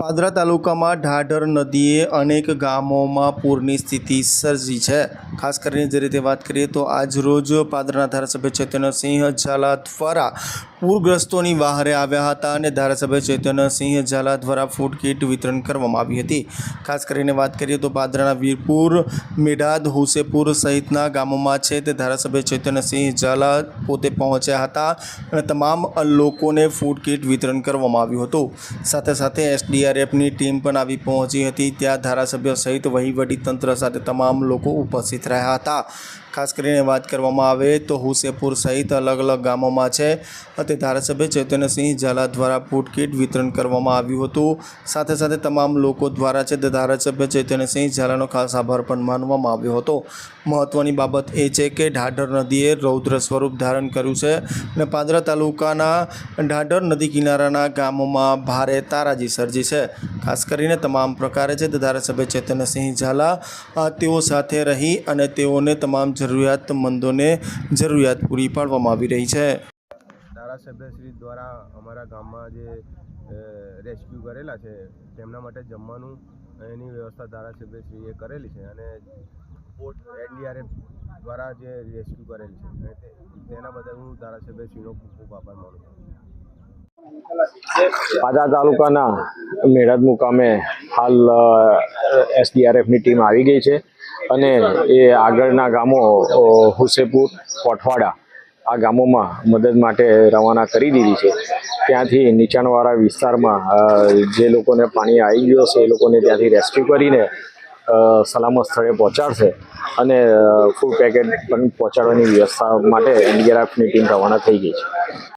પાદરા તાલુકામાં ઢાઢર નદીએ અનેક ગામોમાં પૂરની સ્થિતિ સર્જી છે. ખાસ કરીને જે રીતે વાત કરીએ તો આજરોજ પાદરાના ધારાસભ્ય ચૈતન્યસિંહ ઝાલા દ્વારા પૂરગ્રસ્તોની બહારે આવ્યા હતા અને ધારાસભ્ય ચૈતન્યસિંહ ઝાલા દ્વારા ફૂડ કીટ વિતરણ કરવામાં આવી હતી. ખાસ કરીને વાત કરીએ તો પાદરાના વીરપુર, મેઢાદ, હુસેપુર સહિતના ગામોમાં છે તે ધારાસભ્ય ચૈતન્યસિંહ ઝાલા પોતે પહોંચ્યા હતા અને તમામ લોકોને ફૂડ કીટ વિતરણ કરવામાં આવ્યું હતું. સાથે સાથે એસડીઆરએફની ટીમ પણ આવી પહોંચી હતી. ત્યાં ધારાસભ્ય સહિત વહીવટી તંત્ર સાથે તમામ લોકો ઉપસ્થિત રહ્યા હતા. ખાસ કરીને વાત કરવામાં આવે તો હુસેપુર સહિત અલગ અલગ ગામોમાં છે અને ધારાસભ્ય ચૈતન્યસિંહ ઝાલા દ્વારા ફૂડ વિતરણ કરવામાં આવ્યું હતું. સાથે સાથે તમામ લોકો દ્વારા છે તે ધારાસભ્ય ચૈતન્યસિંહ ઝાલાનો ખાસ આભાર પણ માનવામાં આવ્યો હતો. મહત્ત્વની બાબત એ છે કે ઢાઢર નદીએ રૌદ્ર સ્વરૂપ ધારણ કર્યું છે અને પાદરા તાલુકાના ઢાઢર નદી કિનારાના ગામોમાં ભારે તારાજી સર્જી છે. ખાસ કરીને તમામ પ્રકારે છે તે ધારાસભ્ય ચેતનસિંહ ઝાલા તેઓ સાથે રહી અને તેઓને તમામ જરૂરિયાતમંદોને જરૂરિયાત પૂરી પાડવામાં આવી રહી છે. ધારાસભ્યશ્રી દ્વારા અમારા ગામમાં જે રેસ્ક્યુ કરેલા છે તેમના માટે જમવાનું એની વ્યવસ્થા ધારાસભ્યશ્રીએ કરેલી છે અને એનડીઆરએફ દ્વારા જે રેસ્ક્યુ કરેલી છે તેના બદલ હું ધારાસભ્યશ્રીનો ખૂબ ખૂબ આભાર માનું છું. પાદરા તાલુકાના મેળાદ મુકામે હાલ એસડીઆરએફની ટીમ આવી ગઈ છે અને એ આગળના ગામો હુસેપુર કોઠવાડા આ ગામોમાં મદદ માટે રવાના કરી દીધી છે. ત્યાંથી નીચાણવાળા વિસ્તારમાં જે લોકોને પાણી આવી ગયું છે એ લોકોને ત્યાંથી રેસ્ક્યુ કરીને સલામત સ્થળે પહોંચાડશે અને ફૂડ પેકેટ પણ પહોંચાડવાની વ્યવસ્થા માટે એનડીઆરએફની ટીમ રવાના થઈ ગઈ છે.